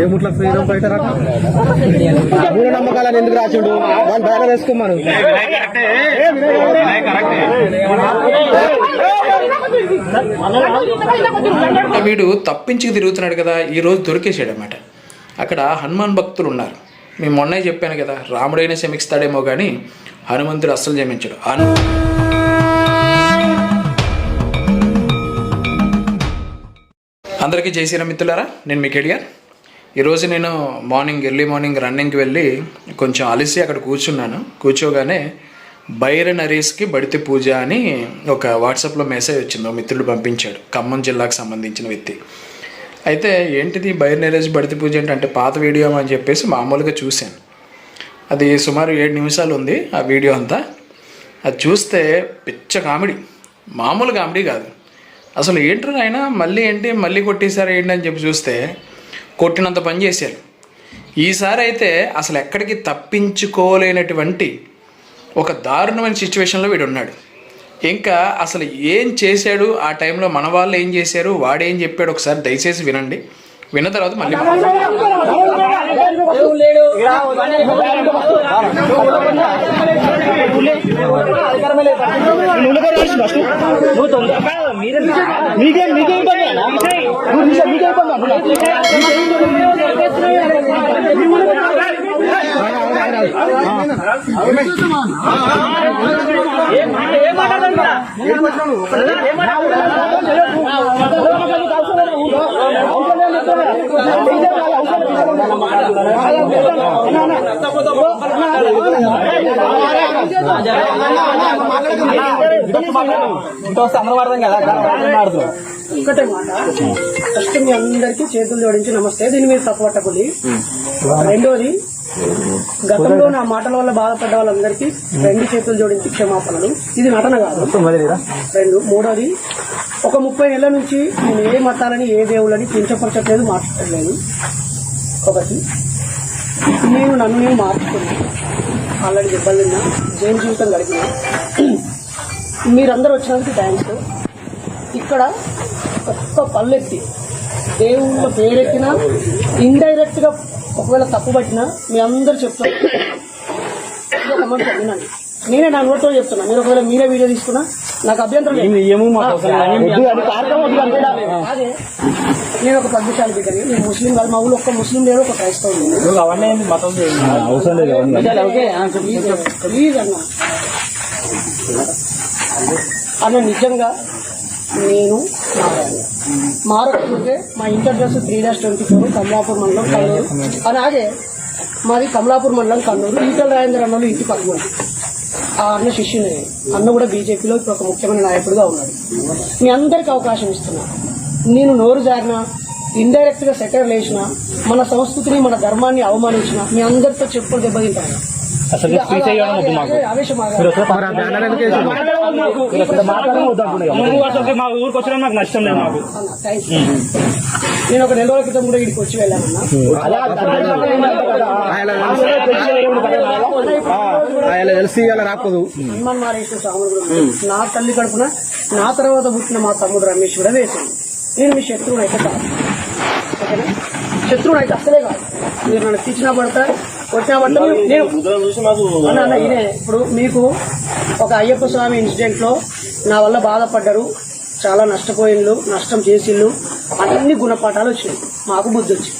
ఏముట్ల freedom fighter మూఢ నమ్మకాలను ఎందుకు రాసిండు? వాళ్ళు బయట వేసుకోమను. వీడు తప్పించి తిరుగుతున్నాడు కదా ఈ రోజు దొరికేసాడు అనమాట అక్కడ హనుమాన్ భక్తులు ఉన్నారు. మేము మొన్నే చెప్పాను కదా రాముడైనా శమిస్తాడేమో కానీ హనుమంతుడు అస్సలు జమించాడు హను అందరికీ జై శ్రీరామ్ మిత్రులారా నేను మీకు ఎడిగాను ఈరోజు నేను మార్నింగ్ ఎర్లీ మార్నింగ్ రన్నింగ్కి వెళ్ళి కొంచెం అలిసి అక్కడ కూర్చున్నాను. కూర్చోగానే బైర నరేష్కి బడితి పూజ అని ఒక వాట్సాప్లో మెసేజ్ వచ్చింది. ఒక మిత్రుడు పంపించాడు ఖమ్మం జిల్లాకు సంబంధించిన వ్యక్తి. అయితే ఏంటిది బైర నరేష్ బడితి పూజ ఏంటి అంటే పాత వీడియో అని చెప్పేసి మామూలుగా చూశాను. అది సుమారు ఏడు నిమిషాలు ఉంది ఆ వీడియో అంతా. అది చూస్తే పిచ్చ కామెడీ. మామూలు కామెడీ కాదు. అసలు ఏంటో ఆయన మళ్ళీ ఏంటి మళ్ళీ కొట్టేశారు ఏంటి అని చెప్పి చూస్తే కొట్టినంత పని చేశారు. ఈసారి అయితే అసలు ఎక్కడికి తప్పించుకోలేనటువంటి ఒక దారుణమైన సిచ్యువేషన్లో వీడు ఉన్నాడు ఇంకా అసలు ఏం చేశాడు? ఆ టైంలో మన వాళ్ళు ఏం చేశారు? వాడేం చెప్పాడు? ఒకసారి దయచేసి వినండి. విన్న తర్వాత మళ్ళీ. మీకేం మీకేం ఇబ్బంది అన్నా? నువ్వు ఒక్కటే మాట. ఫస్ట్ మీ అందరికీ చేతులు జోడించి నమస్తే. దీన్ని మీరు తప్పట్టకులి రెండోది గతంలో నా మాటల వల్ల బాధపడ్డ వాళ్ళందరికీ రెండు చేతులు జోడించి క్షమాపణలు. ఇది నటన కాదు. రెండు. మూడోది ఒక ముప్పై నెలల నుంచి నేను ఏ మతాలని ఏ దేవుళ్ళని కించపరచట్లేదు మాట్లాడలేదు ఒకటి నేను నన్ను నేను మార్చుకున్నాను ఆల్రెడీ దెబ్బలు తిన్నా. జైలు జీవితం గడిపినా. మీరందరూ వచ్చినందుకు థ్యాంక్స్ ఇక్కడ ఒక్క పల్లెత్తి దేవుళ్ళ పేరెత్తినా ఇండైరెక్ట్గా ఒకవేళ తప్పు పట్టినా మీ అందరు చెప్తారు. ఇది ఒక మాట వినండి. నేనే నా నోటితో చెప్తున్నా. మీరు ఒకవేళ మీరే వీడియో తీసుకున్నా నాకు అభ్యంతరం లేదు. అది నేను ఒక పద్మశాలి బిడ్డని నేను ముస్లిం కాదు. మా ఊళ్ళో ఒక్క ముస్లిం లేడు ఒక క్రైస్తవుడు లేడు. అవసరం లేదు అవన్నీ. ప్లీజ్ అన్న. అన్న నిజంగా నేను మారాను మారకపోతే మా ఇంటర్ dress three dash twenty four Kamalapur మండలం కన్నూరు అలాగే మాది కమలాపూర్ మండలం కన్నూరు ఈటల రాజేంద్ర అన్నలు ఇంటి పక్కన. ఆ అన్న శిష్యుని. అన్న కూడా బీజేపీలో ఇప్పుడు ఒక ముఖ్యమైన నాయకుడిగా ఉన్నాడు. మీ అందరికి అవకాశం ఇస్తున్నా. నేను నోరు జారినా ఇండైరెక్ట్గా సెటర్ లేచినా మన సంస్కృతిని మన ధర్మాన్ని అవమానించిన మీ అందరితో చెప్పులు దెబ్బతింటాను. అసలు స్పీచ్ అయ్యడం వద్దు మాకు. మరి? మాట్లాడడం వద్దు అసలు మా ఊరికి నాకు నష్టం లేదు థాంక్స్. నేను ఒక నెల రోజుల క్రితం కూడా ఇక్కడికి వచ్చి ఆయన తెలిసి రాకూడదు. నా తల్లి కడుపున నా తర్వాత పుట్టిన మా తమ్ముడు రమేష్ కూడా వేసింది నేను మీ శత్రువుని అయితే కాదు. ఓకేనా? శత్రువుని అయితే అసలే కాదు. మీరు నన్ను తెచ్చినా పడతా నేను అన్న, అన్న, ఇదే ఇప్పుడు మీకు ఒక అయ్యప్ప స్వామి ఇన్సిడెంట్లో నా వల్ల బాధపడ్డారు. చాలా నష్టపోయిండ్లు నష్టం చేసిండ్లు అన్ని గుణపాఠాలు వచ్చినాయి. మాకు బుద్ధి వచ్చింది.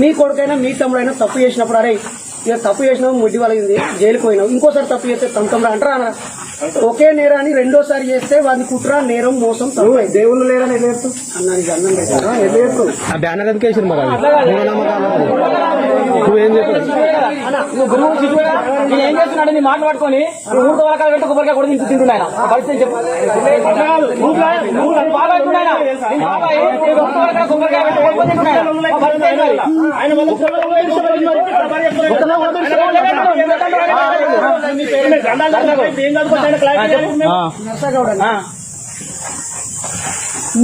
మీ కొడుకైనా మీ తమ్ముడైనా తప్పు చేసినప్పుడు అరే ఇక తప్పు చేసినావు ముడ్డి వాళ్ళకి జైలుకి పోయినావు. ఇంకోసారి తప్పు చేస్తే తమ్ముడు అంటారా అనరా? ఒకే నేరాన్ని రెండోసారి చేస్తే వాడిని కుట్ర నేరం మోసం తప్పు. దేవుళ్ళు లేరని ఎట్లా చెప్తావు అన్న అన్నం బ్యానర్ ఎందుకు వేసారు మరి. నువ్వేం చెప్పావు నువ్వు గురువు నేను ఏం చేస్తున్నాడు నీ మాట పట్టుకొని నువ్వు పెట్టి కొబ్బరికాయ కూడా తింటూ తింటున్నాయన పరిస్థితి చెప్పు బాగా కొబ్బరికాయ పెట్టి తింటున్నాయన.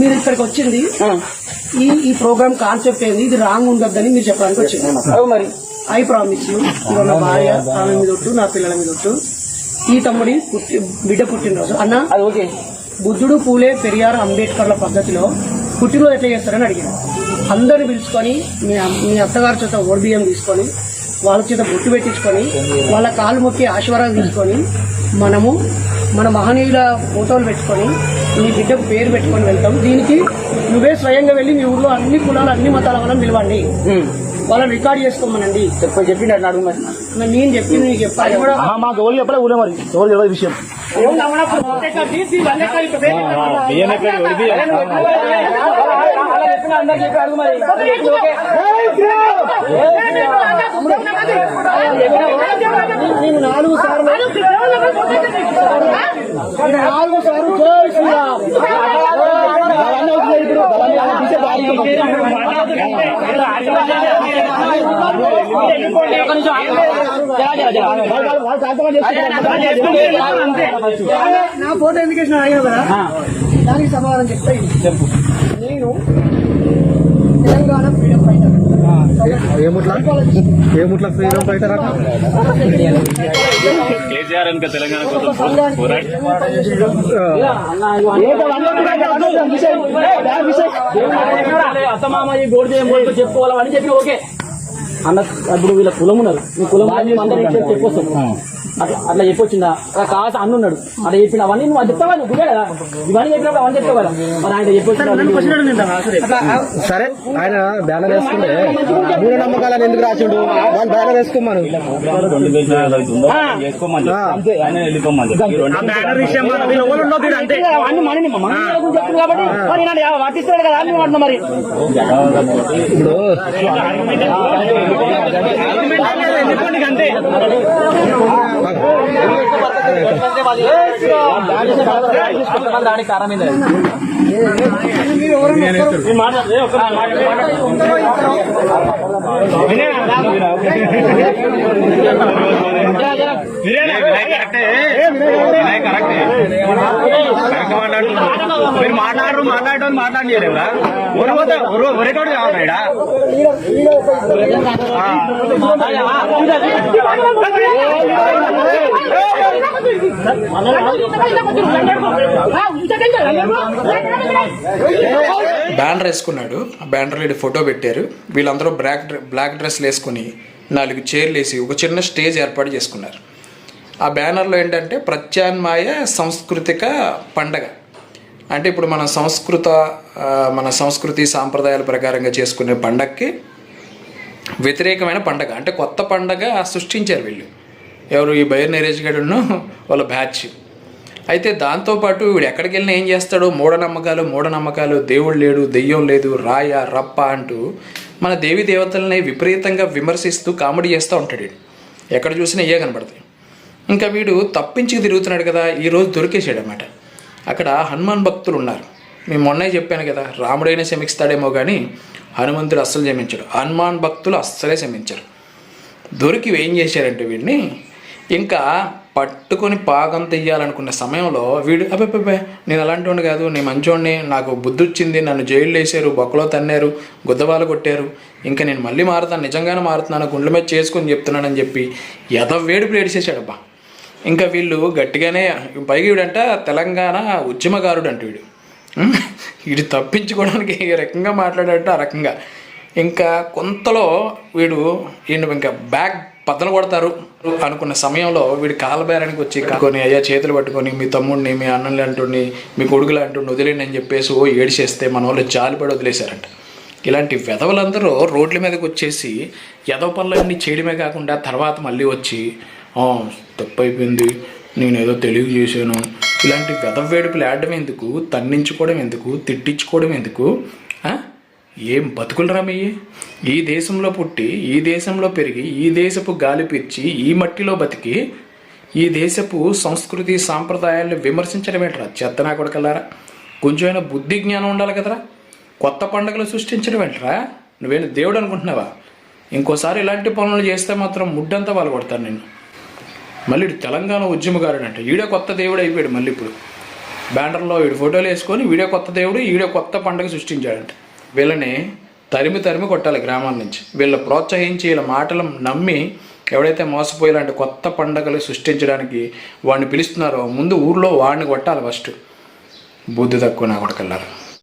మరి? ఇక్కడికి వచ్చింది. ఈ ఈ ప్రోగ్రామ్ కాన్సెప్ట్ ఏంది? ఇది రాంగ్ ఉండొద్దని మీరు చెప్పడానికి వచ్చింది. మరి. I promise you. నా భార్య ఆమె మీద ఒట్టు నా పిల్లల మీద ఒట్టు. ఈ తమ్ముడి పుట్టి బిడ్డ పుట్టినరోజు. అన్న బుద్ధుడు పూలే పెరియార్ అంబేద్కర్ల పద్ధతిలో పుట్టినరోజు ఎట్లా చేస్తారని అడిగాను అందరిని పిలుచుకొని మీ మీ అత్తగారి చేత ఓడిబియ్యం తీసుకొని వాళ్ళ చేత బొట్టు పెట్టించుకొని వాళ్ళ కాలు మొక్కి ఆశీర్వాదం తీసుకొని మనము మన మహనీయుల ఫోటోలు పెట్టుకొని మీ బిడ్డకు పేరు పెట్టుకొని వెళ్తాం దీనికి నువ్వే స్వయంగా వెళ్ళి మీ ఊర్లో అన్ని కులాలు అన్ని మతాల వాళ్ళని పిలవండి వాళ్ళని రికార్డ్ చేసుకోమనండి చెప్పి అడుగు మరి మరి నేను చెప్పి నీకు చెప్పాలి మాకు ఎవరు చెప్పలే ఊరే మరి ఎవరు విషయం ఎవరి బియ్యం? నేను నాలుగు సార్లు నేను నాలుగు సార్లు జై శ్రీరామ్ అవన్నీ అవుతున్నాయి ఇప్పుడు. అవన్నీ అలా తీసే దారి ఉంది. వాళ్ళు- వాళ్ళు- వాళ్ళు శాంతంగా చేసుకుంటారు. నా ఫోటో ఎందుకు వేసిన కదా దానికి సమాధానం చెప్తాయి నేను తెలంగాణ ఫ్రీడమ్ ఫైటర్. ఏముట్లా ఏముట్లా ఫ్రీడమ్ ఫైటర్ అట కేసీఆర్ వెనుక తెలంగాణ ఒక కోసం సంఘానికి పోరాడి ఏంటో అవన్నీ అవుతున్నాయి. అవన్నీ విషయం. దాని విషయం. అత్తమామ ఈ గోడు చేయం గోడు చెప్పుకోవాలి అని చెప్పి ఓకే అన్న ఇప్పుడు వీళ్ళ కులం ఉన్నారు కులం చెప్పొస్తాం అట్లా అట్లా చెప్పొచ్చిందా? అలా కాస్త అన్న ఉన్నాడు. అట్లా చెప్పిన అవన్నీ నువ్వు అది చెప్తావా? నువ్వు కదా ఇవన్నీ చెప్పినప్పుడు అవన్నీ చెప్తావు? మరి ఆయన చెప్పొచ్చిన సరే ఆయన బ్యానర్ వేసుకుంటే మూఢనమ్మకాలను ఎందుకు రాసిండు? వాళ్ళు బ్యానర్ వేసుకోమను. రెండు దేశాలు ఏదైతుందో చేసుకోమని చెప్పి. ఆ. ఆయన వెళ్ళిపోమని చెప్పి. రెండు అవన్నీ మనని మన గురించి చెప్తుంది కాబట్టి మరి నేను వర్తిస్తాడు కదా అని అంటున్నా మరి ఇప్పుడు దానికి కారణం ఏంది? మీరు ఎవరైనా ఒక్కరు మీరు మాట్లాడరు మాట్లాడటం మాట్లాడలేదా ఒరేటోడు కావాలి బ్యానర్ వేసుకున్నాడు. ఆ బ్యానర్ వీడి ఫోటో పెట్టారు. వీళ్ళందరూ బ్లాక్ డ్రె- బ్లాక్ డ్రెస్లు వేసుకుని నాలుగు చైర్లు వేసి ఒక చిన్న స్టేజ్ ఏర్పాటు చేసుకున్నారు. ఆ బ్యానర్లో ఏంటంటే ప్రత్యామ్నాయ సాంస్కృతిక పండగ. అంటే ఇప్పుడు మన సంస్కృత మన సంస్కృతి సాంప్రదాయాల ప్రకారంగా చేసుకునే పండగకి వ్యతిరేకమైన పండగ. అంటే కొత్త పండగ సృష్టించారు వీళ్ళు. ఎవరు ఈ బయర్ నరేజ్ గడును వాళ్ళ బ్యాచ్. అయితే దాంతోపాటు వీడు ఎక్కడికి వెళ్ళినా ఏం చేస్తాడో మూఢనమ్మకాలు మూఢనమ్మకాలు దేవుడు లేడు దెయ్యం లేదు రాయ రప్ప అంటూ మన దేవి దేవతలని విపరీతంగా విమర్శిస్తూ కామెడీ చేస్తూ ఉంటాడు వీడు. ఎక్కడ చూసినా ఇయే కనబడతాయి. ఇంకా వీడు తప్పించి తిరుగుతున్నాడు కదా ఈరోజు దొరికేసాడు అనమాట అక్కడ హనుమాన్ భక్తులు ఉన్నారు. మేము మొన్నే చెప్పాను కదా రాముడైనా శమిస్తాడేమో కానీ హనుమంతుడు అస్సలు క్షమించాడు హనుమాన్ భక్తులు అస్సలే క్షమించారు దొరికి ఏం చేశారంటే వీడిని ఇంకా పట్టుకొని పాగం తెయ్యాలనుకున్న సమయంలో వీడు అబ్బే నేను అలాంటి కాదు నేను మంచోడిని నాకు బుద్ధి వచ్చింది నన్ను జైలు వేసారు బొక్కలో తన్నారు గుద్దవాలు కొట్టారు ఇంకా నేను మళ్ళీ మారుతాను నిజంగానే మారుతున్నాను గుండెల మీద చేసుకొని చెప్తున్నానని చెప్పి ఎద వేడుపులు చేశాడబ్బా. ఇంకా వీళ్ళు గట్టిగానే పైకి వీడంట తెలంగాణ ఉద్యమకారుడు అంట వీడు వీడు తప్పించుకోవడానికి ఏ రకంగా మాట్లాడాడంటే ఆ రకంగా. ఇంకా కొంతలో వీడు ఈయన ఇంకా బ్యాగ్ పద్దలు కొడతారు అనుకున్న సమయంలో వీడు కాలబేరానికి వచ్చి కొన్ని అయ్యా చేతులు పట్టుకొని మీ తమ్ముడిని మీ అన్నలు అంటుండి మీ కొడుకులు అంటుండి వదిలేండి అని చెప్పేసి ఓ ఏడిచేస్తే మన వాళ్ళు జాలిపడి వదిలేశారంట. ఇలాంటి వెధవలందరూ రోడ్ల మీదకి వచ్చేసి ఎదవ పనులన్నీ చేయడమే కాకుండా తర్వాత మళ్ళీ వచ్చి తప్పు అయిపోయింది నేను ఏదో తెలివి చేశాను. ఇలాంటి వెధవ వేడుపులు ఆడడం ఎందుకు? తన్నించుకోవడం ఎందుకు? తిట్టించుకోవడం ఎందుకు? ఆ? ఏం బతుకులు రామయ్యి ఈ దేశంలో పుట్టి ఈ దేశంలో పెరిగి ఈ దేశపు గాలి పిచ్చి ఈ మట్టిలో బతికి ఈ దేశపు సంస్కృతి సాంప్రదాయాలను విమర్శించడం ఏంట్రా? చెత్తనా కొడకలారా? కొంచెమైనా బుద్ధి జ్ఞానం ఉండాలి కదరా? కొత్త పండుగలు సృష్టించడం ఏంట్రా? నువ్వేం దేవుడు అనుకుంటున్నావా? ఇంకోసారి ఇలాంటి పనులు చేస్తే మాత్రం ముడ్డంతా వాళ్ళు కొడతాను నేను. మళ్ళీ ఇటు తెలంగాణ ఉద్యమకారుడు అంటే ఈడే కొత్త దేవుడు అయిపోయాడు మళ్ళీ ఇప్పుడు. బ్యానర్లో వీడు ఫోటోలు వేసుకొని వీడే కొత్త దేవుడు ఈడే కొత్త పండుగ సృష్టించాడంట. వీళ్ళని తరిమి తరిమి కొట్టాలి గ్రామాల నుంచి. వీళ్ళ ప్రోత్సహించి వీళ్ళ మాటలు నమ్మి ఎవడైతే మోసపోయి ఇలాంటి కొత్త పండగలు సృష్టించడానికి వాడిని పిలుస్తున్నారో ముందు ఊర్లో వాడిని కొట్టాలి ఫస్ట్. బుద్ధి తక్కువ నా కొడుకెళ్ళారు